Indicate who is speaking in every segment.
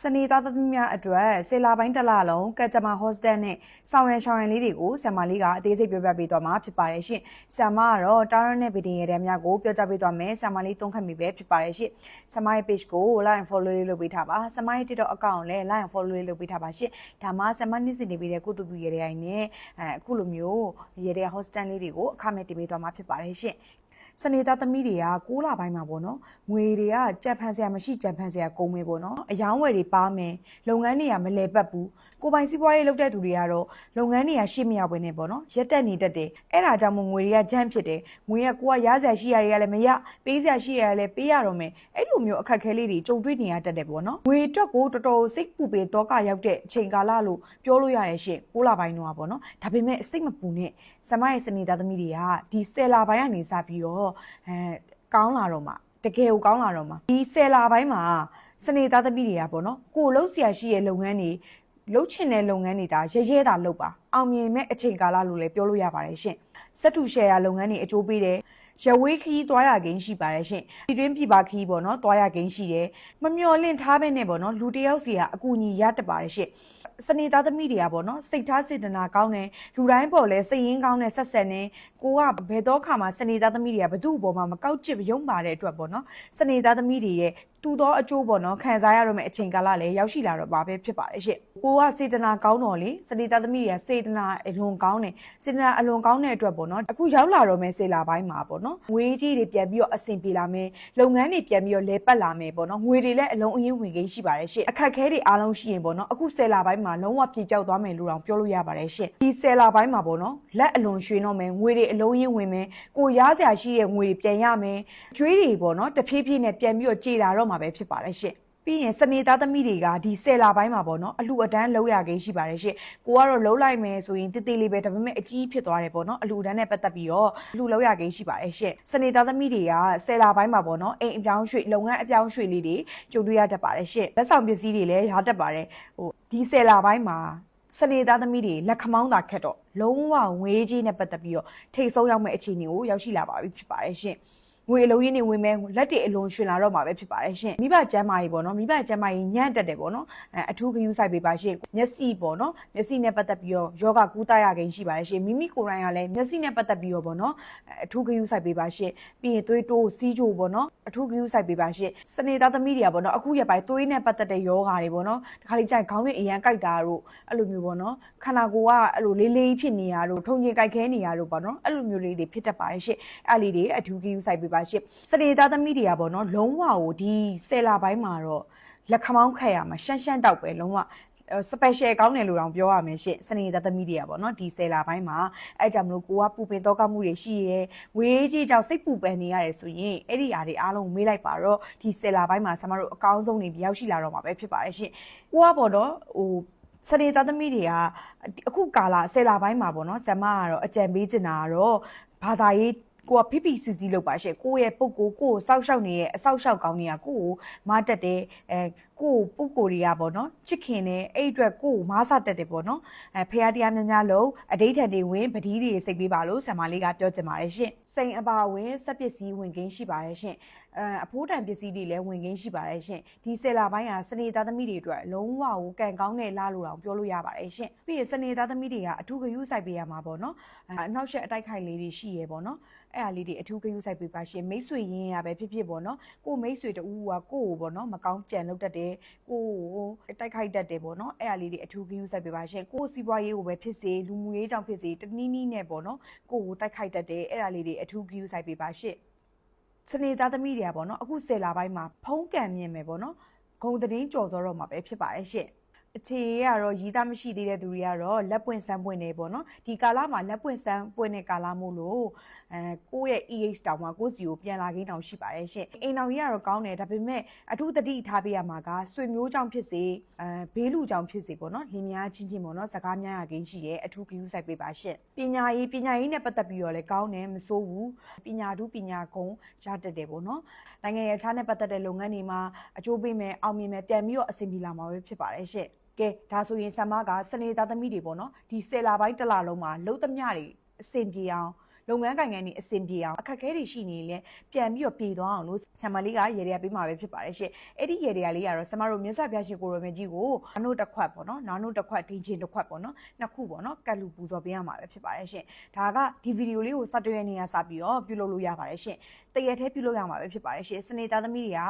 Speaker 1: စနေသားသမီးများအတွက်ဆေလာပိုင်းတစ်လလုံးကကြမ္မာဟော့စတယ်နဲ့ဆောင်ရန်ရှောင်းရန်လေးတွေကိုဆမ်မာလေးကအသေးစိတ်ပြောပြပေးသွားမှာဖြစ်ပါတယ်ရှင်။ဆမ်မာကတော့တာရနဲ့ဗီဒီယိုရဲများကိုပြောကြားပေးသွားမယ်ဆမ်မာလေးသုံးခတ်မိပဲဖြစ်ပါတယ်ရှင်။ဆမ်မာရဲ့ page ကို like and follow လေးလုပ်ပေးထားပါ။ဆမ်မာရဲ့ TikTok account ကိုလည်း like and follow လေးလုပ်ပေးထားပါရှင်။ဒါမှဆမ်မာနေ့စဉ်နေပေးတဲ့ကုသကူရဲရဲအိုင်နဲ့အဲအခုလိုမျိုးရဲရဲဟော့စတယ်လေးတွေကိုအခမဲ့တင်ပေးသွားမှာဖြစ်ပါတယ်ရှင်။ စနေသားသမီးတွေက6လပိုင်းမှာပေါ့နော်ငွေတွေကကြက်ဖန်စရာမရှိကြက်ဖန်စရာကုန်မယ်ပေါ့နော်အယောင်းဝယ်တွေပါမယ်လုပ်ငန်းတွေကမလဲပတ်ဘူး ကိုပိုင်စီးပွားရေးလုပ်တဲ့သူတွေကတော့လုပ်ငန်းတွေကရှေ့မရောက်ဘဲနဲ့ပေါ့နော်ရက်တက်နေတတ်တယ်အဲ့ဒါကြောင့်မို့ငွေတွေကဂျမ်းဖြစ်တယ်ငွေကကိုကရစရာရှိရတွေကလည်းမရပေးစရာရှိရတွေကလည်းပေးရတော့မယ်အဲ့လိုမျိုးအခက်အခဲလေးတွေကြုံတွေ့နေရတတ်တယ်ပေါ့နော်ငွေအတွက်ကိုတော်တော်စိတ်ပူပေတော့ကရောက်တဲ့အချိန်ကာလလို့ပြောလို့ရတယ်ရှင်6လပိုင်းတော့ပေါ့နော်ဒါပေမဲ့စိတ်မပူနဲ့ဆမရဲ့စနေသားသမီးတွေကဒီ10လပိုင်းကနေစပြီးတော့အဲကောင်းလာတော့မှတကယ်ကိုကောင်းလာတော့မှဒီ10လပိုင်းမှာစနေသားသမီးတွေကပေါ့နော်ကိုလုံးဆရာရှိရဲ့လုပ်ငန်းတွေ လှုပ်ချင်တဲ့လုပ်ငန်းတွေဒါရဲရဲတာလုပ်ပါအောင်မြင်မဲ့အချိန်ကာလလို့လည်းပြောလို့ရပါတယ်ရှင်စက်တူရှယ်ယာလုပ်ငန်းတွေအကျိုးပေးတယ်ရဝေးခီးသွားရဂိမ်းရှိပါတယ်ရှင်ဒီတွင်းပြပါခီးပေါ့နော်သွားရဂိမ်းရှိတယ်မမျော်လင့်ထားပဲနဲ့ပေါ့နော်လူတယောက်စီကအကူအညီရတတ်ပါတယ်ရှင်စနေသားသမီးတွေကပေါ့နော်စိတ်ထားစေတနာကောင်းတယ်လူတိုင်းပေါ်လဲစိတ်ရင်းကောင်းတဲ့ဆက်ဆက်နေကိုကဘယ်တော့ခါမှစနေသားသမီးတွေကဘသူ့ဘောမှာမကောက်ချစ်ရုံပါတဲ့အတွက်ပေါ့နော်စနေသားသမီးတွေရဲ့ တူသောအကျိုးပေါ့နော်ခံစားရတော့မယ့်အချိန်ကာလလည်းရောက်ရှိလာတော့ပါပဲဖြစ်ပါတယ်ရှင့်ကိုကစေတနာကောင်းတော့လေစနေသားသမီးတွေကစေတနာအလွန်ကောင်းတယ်စေတနာအလွန်ကောင်းတဲ့အတွက်ပေါ့နော်အခုရောက်လာတော့မယ့်စေလာပိုင်းမှာပေါ့နော်ငွေကြီးတွေပြန်ပြီးတော့အဆင်ပြေလာမယ်လုပ်ငန်းတွေပြန်ပြီးတော့လဲပတ်လာမယ်ပေါ့နော်ငွေတွေလည်းအလုံးအရင်းဝင်ကိန်းရှိပါတယ်ရှင့်အခက်ခဲတွေအားလုံးရှိရင်ပေါ့နော်အခုစေလာပိုင်းမှာလုံးဝပြပြောက်သွားမယ်လို့တောင်ပြောလို့ရပါတယ်ရှင့်ဒီစေလာပိုင်းမှာပေါ့နော်လက်အလွန်ရွှေတော့မယ်ငွေတွေအလုံးရင်းဝင်မယ်ကိုရစရာရှိရဲ့ငွေတွေပြန်ရမယ်ကျွေးတွေပေါ့နော်တဖြည်းဖြည်းနဲ့ပြန်ပြီးတော့ကြေလာတော့မှာပဲဖြစ်ပါတယ်ရှင့်ပြီးရင်စနေသားသမီးတွေကဒီဆယ်လာပိုင်းမှာပေါ့နော်အလှအတန်းလောက်ရကိန်းရှိပါတယ်ရှင့်ကိုကတော့လှုပ်လိုက်မယ်ဆိုရင်တိတိလေးပဲဒါပေမဲ့အကြီးဖြစ်သွားတယ်ပေါ့နော်အလှအတန်းနဲ့ပတ်သက်ပြီးတော့အလှလောက်ရကိန်းရှိပါတယ်ရှင့်စနေသားသမီးတွေကဆယ်လာပိုင်းမှာပေါ့နော်အိမ်အပြောင်းရွှေ့လုပ်ငန်းအပြောင်းရွှေ့လေးတွေကြုံတွေ့ရတတ်ပါတယ်ရှင့်လက်ဆောင်ပစ္စည်းတွေလည်းရတတ်ပါတယ်ဟိုဒီဆယ်လာပိုင်းမှာစနေသားသမီးတွေလက်ခမောင်းသာခက်တော့လုံးဝငွေကြီးနဲ့ပတ်သက်ပြီးတော့ထိတ်ဆုံးရောက်မဲ့အခြေအနေကိုရောက်ရှိလာပါပြီဖြစ်ပါတယ်ရှင့် ငွေအလုံးရင်းနေဝင်မဲ့လက်တွေအလုံးရှင်လာတော့မှာပဲဖြစ်ပါတယ်ရှင်မိဘကျမ်းမာရေးပေါ့နော်မိဘကျမ်းမာရေးညံ့တက်တယ်ပေါ့နော်အဲအထူးဂရုစိုက်ပေးပါရှင်မျက်စိပေါ့နော်မျက်စိနဲ့ပတ်သက်ပြီးတော့ယောဂကူးတရခင်ရှိပါတယ်ရှင်မိမိကိုယ်တိုင်ကလည်းမျက်စိနဲ့ပတ်သက်ပြီးတော့ပေါ့နော်အထူးဂရုစိုက်ပေးပါရှင်ပြီးရင်သွေးတိုးစီးကြိုပေါ့နော်အထူးဂရုစိုက်ပေးပါရှင်စနေသားသမီးတွေကပေါ့နော်အခုရပိုင်းသွေးနဲ့ပတ်သက်တဲ့ယောဂါတွေပေါ့နော်ဒီခါလေးကျရင်ခေါင်းနဲ့အရန်ကြိုက်တာတို့အဲ့လိုမျိုးပေါ့နော်ခန္ဓာကိုယ်ကအဲ့လိုလေးလေးဖြစ်နေရတို့ထုံရင်ကြိုက်ခဲနေရတို့ပေါ့နော်အဲ့လိုမျိုးလေးတွေဖြစ်တတ်ပါတယ်ရှင်အဲ့လေးတွေအထူးဂရုစိုက်ပေးပါရှင်စနေသားသမီးတွေကပေါ့နော်လုံးဝကိုဒီဆယ်လာပိုင်းမှာတော့လက်ခမောင်းခက်ရမှာရှမ်းရှမ်းတောက်ပဲလုံးဝ special ကောင်းတယ်လို့တောင်ပြောရမယ်ရှင့်စနေသားသမီးတွေကပေါ့နော်ဒီဆယ်လာပိုင်းမှာအဲကြောင့်မလို့ကိုကပူပင်တော့ကမှုတွေရှိရဲဝေးကြီးကြောင့်စိတ်ပူပန်နေရတယ်ဆိုရင်အဲ့ဒီအားတွေအားလုံးမေးလိုက်ပါတော့ဒီဆယ်လာပိုင်းမှာဆမတို့အကောင်းဆုံးတွေရောက်ရှိလာတော့မှာပဲဖြစ်ပါတယ်ရှင့်ကိုကပေါ့နော်ဟိုစနေသားသမီးတွေကအခုကာလဆယ်လာပိုင်းမှာပေါ့နော်ဇမကတော့အကြံပေးချင်တာကတော့ဘာသာရေး ကိုကဖိဖိစီစီလုပ်ပါရှင့်ကိုရဲ့ပုတ်ကိုကိုကိုစောက်ရှောက်နေရဲ့အစောက်ရှောက်ကောင်းနေတာကိုကိုမတက်တယ်အဲ ကိုပုတ်ကိုတွေကပေါ့နော်ချစ်ခင်နေအဲ့အတွက်ကိုကိုမားစတက်တယ်ပေါ့နော်အဲဖះတရားများများလုံးအဋိဌံတွေဝင်ပတိတွေစိတ်ပေးပါလို့ဆံမလေးကပြောချင်ပါတယ်ရှင့်စိန်အပါဝင်စက်ပစ္စည်းဝင်ကင်းရှိပါတယ်ရှင့်အဲအဖိုးတန်ပစ္စည်းတွေလည်းဝင်ကင်းရှိပါတယ်ရှင်ဒီဆယ်လာပိုင်းကစနေသားသမီးတွေအတွက်လုံးဝကိုကံကောင်းတဲ့လားလို့တောင်ပြောလို့ရပါတယ်ရှင်ပြီးရင်စနေသားသမီးတွေကအထူးဂရုစိုက်ပေးရမှာပေါ့နော်အဲအနောက်ရှက်အတိုက်ခိုက်လေးတွေရှိရဲပေါ့နော်အဲ့အားလေးတွေအထူးဂရုစိုက်ပေးပါရှင်မိတ်ဆွေရင်းရပဲဖြစ်ဖြစ်ပေါ့နော်ကိုမိတ်ဆွေတူကကိုကိုပေါ့နော်မကောင်းကြံလုပ်တတ်တယ်ကိုကိုတိုက်ခိုက်တတ်တယ်ပေါ့နော်အဲ့အားလေးတွေအထူးဂရုစိုက်ပေးပါရှင်ကိုစီးပွားရေးကိုပဲဖြစ်စေလူမှုရေးကြောင့်ဖြစ်စေတနည်းနည်းနဲ့ပေါ့နော်ကိုကိုတိုက်ခိုက်တတ်တယ်အဲ့အားလေးတွေအထူးဂရုစိုက်ပေးပါရှင်စနေသားသမီးတွေကပေါ့နော်အခုဆယ်လာပိုင်းမှာဖုံးကံမြင်မယ်ပေါ့နော်ဂုံသတင်းကြော်စောတော့မှာပဲဖြစ်ပါတယ်ရှင် အခြေရကတော့ရီးသားမရှိသေးတဲ့သူတွေကတော့လက်ပွင့်စမ်းပွင့်နေပေါ့နော်ဒီကာလမှာလက်ပွင့်စမ်းပွင့်တဲ့ကာလမို့လို့အဲကိုယ့်ရဲ့ EH တောင်မှာကိုယ့်စီကိုပြန်လာခင်းတောင်ရှိပါတယ်ရှင်အိမ်တော်ကြီးကတော့ကောင်းတယ်ဒါပေမဲ့အထူးတတိထားပေးရမှာကဆွေမျိုးကြောင့်ဖြစ်စေအဲဘေးလူကြောင့်ဖြစ်စေပေါ့နော်လင်မယားချင်းချင်းပေါ့နော်စကားများရခင်းရှိတယ်အထူးကြည့်စိုက်ပေးပါရှင်ပညာရေးပညာရေးနဲ့ပတ်သက်ပြီးတော့လည်းကောင်းတယ်မစိုးဘူးပညာဓုပညာကုံရတတ်တယ်ပေါ့နော်နိုင်ငံရေးခြားနဲ့ပတ်သက်တဲ့လုပ်ငန်းတွေမှာအကျိုးပေးမယ်အောင်မြင်မယ်ပြန်ပြီးတော့အဆင်ပြေလာမှာပဲဖြစ်ပါတယ်ရှင် ကဲဒါဆိုရင်ဆမ်မကစနေသားသမီးတွေပေါ့နော်ဒီဆယ်လာပိုင်းတစ်လလုံးမှာလုံးသမျှတွေအဆင်ပြေအောင်လုပ်ငန်းကိုင်ငန်းတွေအဆင်ပြေအောင်အခက်အခဲတွေရှိနေရင်လည်းပြန်ပြီးတော့ပြေသွားအောင်လို့ဆမ်မလေးကရေရပေးမှာပဲဖြစ်ပါတယ်ရှင်အဲ့ဒီရေရလေးကတော့ဆမ်မတို့မြတ်စွာဘုရားရှင်ကိုရောင်မြတ်ကြီးကိုနာနို့တစ်ခွက်ပေါ့နော်နာနို့တစ်ခွက်ဒိန်ချင်းတစ်ခွက်ပေါ့နော်နှစ်ခုပေါ့နော်ကတ်လူပူဇော်ပေးရမှာပဲဖြစ်ပါတယ်ရှင်ဒါကဒီဗီဒီယိုလေးကိုစတွေ့ရနေရစပြီးတော့ပြုလုပ်လို့ရပါတယ်ရှင် တရက်သေးပြုလုပ်ရမှာပဲဖြစ်ပါတယ်ရှင်စနေသားသမီးတွေက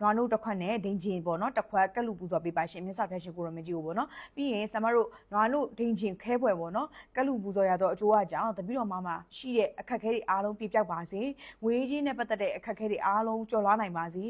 Speaker 1: နွားနို့တစ်ခွက်နဲ့ဒိန်ချင်းပေါ့နော်တစ်ခွက်ကတ်လူပူဇော်ပေးပါရှင်မြတ်စွာဘုရားရှင်ကိုရောင်မြတ်ကြီးကိုပေါ့နော်ပြီးရင်ဆမ်မတို့နွားနို့ဒိန်ချင်းခဲပွဲပေါ့နော်ကတ်လူပူဇော်ရတော့အကျိုးအကြောင်းတပည့်တော်မမရှိတဲ့အခက်အခဲတွေအားလုံးပြပြောက်ပါစေငွေကြီးနဲ့ပတ်သက်တဲ့အခက်အခဲတွေအားလုံးကျော်လွှားနိုင်ပါစေ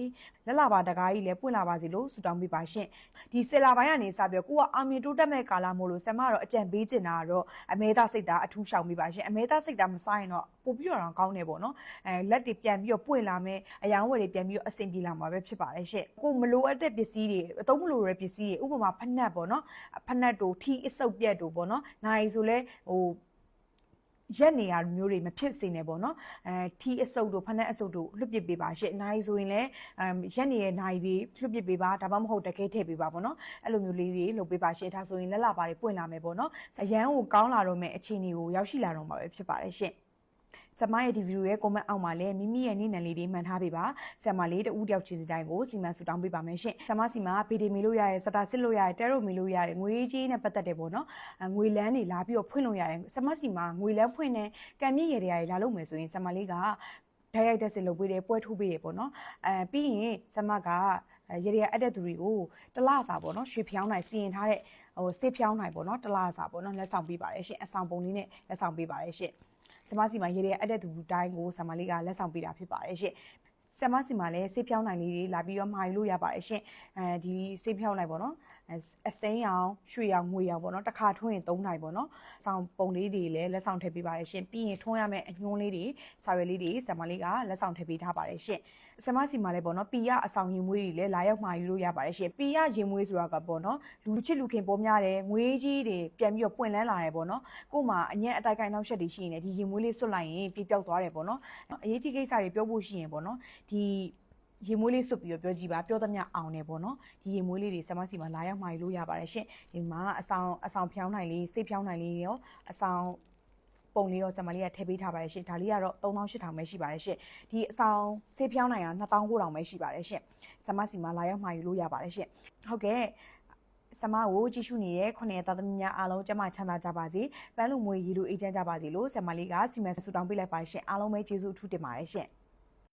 Speaker 1: လက်လာပါတကားကြီးလည်းပွင့်လာပါစေလို့ဆုတောင်းပေးပါရှင်ဒီဆယ်လာပိုင်းကနေစပြီးကိုကအာမင်တိုးတက်မဲ့ကာလမို့လို့ဆမ်မကတော့အကြံပေးချင်တာကတော့အမဲသားစိတ်သားအထူးရှောင်ပေးပါရှင်အမဲသားစိတ်သားမစားရင်တော့ပို့ပြီးတော့ကောင်းတယ်ပေါ့နော်အဲလက်တွေပြန်ပြီးတော့ပွင့်လာမယ်အယောင်ဝယ်တွေပြန်ပြီးတော့အဆင်ပြေလာမှာပဲဖြစ်ပါတယ်ရှင်ကိုမလိုအပ်တဲ့ပစ္စည်းတွေအသုံးမလိုတဲ့ပစ္စည်းတွေဥပမာဖက်နှက်ပေါ့နော်ဖက်နှက်တို့ထီအစုပ်ပြက်တို့ပေါ့နော်နိုင်ဆိုလဲဟိုရက်နေရမျိုးတွေမဖြစ်စေနဲ့ပေါ့နော်အဲထီအစုပ်တို့ဖက်နှက်အစုပ်တို့လွတ်ပစ်ပေးပါရှင့်နိုင်ဆိုရင်လည်းအမ်ရက်နေရဲ့နိုင်တွေလွတ်ပစ်ပေးပါဒါမှမဟုတ်တကယ်ထည့်ပေးပါပေါ့နော်အဲ့လိုမျိုးလေးတွေလုပ်ပေးပါရှင့်ဒါဆိုရင်လက်လာပါတွေပွင့်လာမယ်ပေါ့နော်အရန်ကိုကောင်းလာတော့မယ်အခြေအနေကိုရောက်ရှိလာတော့မှာပဲဖြစ်ပါတယ်ရှင့် ဆမရဲ့ဒီဗီဒီယိုရဲ့ comment အောက်မှာလည်းမိမိရဲ့နေ့နံလေးတွေမှန်ထားပေးပါဆမလေးတူတယောက်ချင်းစီတိုင်းကိုစီမံဆူတောင်းပေးပါမယ်ရှင်ဆမစီမှာဗီဒီမီလို့ရတယ်စတာစစ်လို့ရတယ်တဲရိုမီလို့ရတယ်ငွေကြီးနဲ့ပတ်သက်တယ်ပေါ့နော်အငွေလန်းတွေလာပြီးတော့ဖွင့်လို့ရတယ်ဆမစီမှာငွေလန်းဖွင့်တဲ့ကံမြင့်ရည်တွေရတယ်လာလို့မယ်ဆိုရင်ဆမလေးကဓာတ်ရိုက်တဲ့စင်လုပ်ပေးတယ်ပွဲထိုးပေးတယ်ပေါ့နော်အဲပြီးရင်ဆမကရေရအပ်တဲ့သူတွေကိုတလစာပေါ့နော်ရွှေဖြောင်းနိုင်စီရင်ထားတဲ့ဟိုစေးဖြောင်းနိုင်ပေါ့နော်တလစာပေါ့နော်လက်ဆောင်ပေးပါတယ်ရှင်အဆောင်ပုံလေးနဲ့လက်ဆောင်ပေးပါတယ်ရှင် ဆမစီမှာရေရအပ်တဲ့သူတိုင်းကိုဆမလေးကလက်ဆောင်ပေးတာဖြစ်ပါတယ်ရှင်ဆမစီမှာလည်းစေးဖြောင်းနိုင်လေးတွေလာပြီးတော့မှာယူလို့ရပါတယ်ရှင်အဲဒီစေးဖြောင်းနိုင်ပေါ့နော်အစိမ်းရောင်ရွှေရောင်ငွေရောင်ပေါ့နော်တစ်ခါထွင်းရင်၃နိုင်ပေါ့နော်ဆောင်ပုံလေးတွေလည်းလက်ဆောင်ထည့်ပေးပါတယ်ရှင်ပြီးရင်ထွန်းရမယ့်အညွှန်းလေးတွေစာရွက်လေးတွေဆမလေးကလက်ဆောင်ထည့်ပေးထားပါတယ်ရှင် ဆမစီမှာလည်းပေါ့နော်ပီရအဆောင်ရင်မွေးတွေလည်းလာရောက်မှာယူလို့ရပါတယ်ရှင်ပီရရင်မွေးဆိုတာကပေါ့နော်လူချစ်လူခင်ပေါ်များတယ်ငွေကြီးတွေပြန်ပြီးတော့ပွင့်လန်းလာတယ်ပေါ့နော်ကို့မှာအညံ့အတိုက်ကိုင်းနောက်ရှက်တွေရှိနေတယ်ဒီရင်မွေးလေးဆွတ်လိုက်ရင်ပြပြောက်သွားတယ်ပေါ့နော်အရေးကြီးကိစ္စတွေပြောဖို့ရှိရင်ပေါ့နော်ဒီရေမွေးလေးစွတ်ပြီးတော့ပြောကြည့်ပါပြောသမျှအောင်နေပေါ့နော်ဒီရေမွေးလေးတွေဆမစီမှာလာရောက်မှာယူလို့ရပါတယ်ရှင်ဒီမှာအဆောင်အဆောင်ဖြောင်းနိုင်လေးစိတ်ဖြောင်းနိုင်လေးရောအဆောင် ပုံလေးရောဆမလေးကထည့်ပေးထားပါတယ်ရှင်ဒါလေးကတော့3800ပဲရှိပါတယ်ရှင်ဒီအဆောင်စိတ်ဖြောင်းနိုင်က2900ပဲရှိပါတယ်ရှင်ဆမစီမှာလာရောက်မှာယူလို့ရပါတယ်ရှင်ဟုတ်ကဲ့ဆမကိုကြည့်ရှုနေတဲ့ခုနှစ်သားသမီးများအားလုံးကျမချမ်းသာကြပါစေပန်းလူမွေရီလူအေးချမ်းကြပါစေလို့ဆမလေးကစီမံဆူတောင်းပေးလိုက်ပါရှင်အားလုံးပဲကျေးဇူးအထူးတင်ပါတယ်ရှင်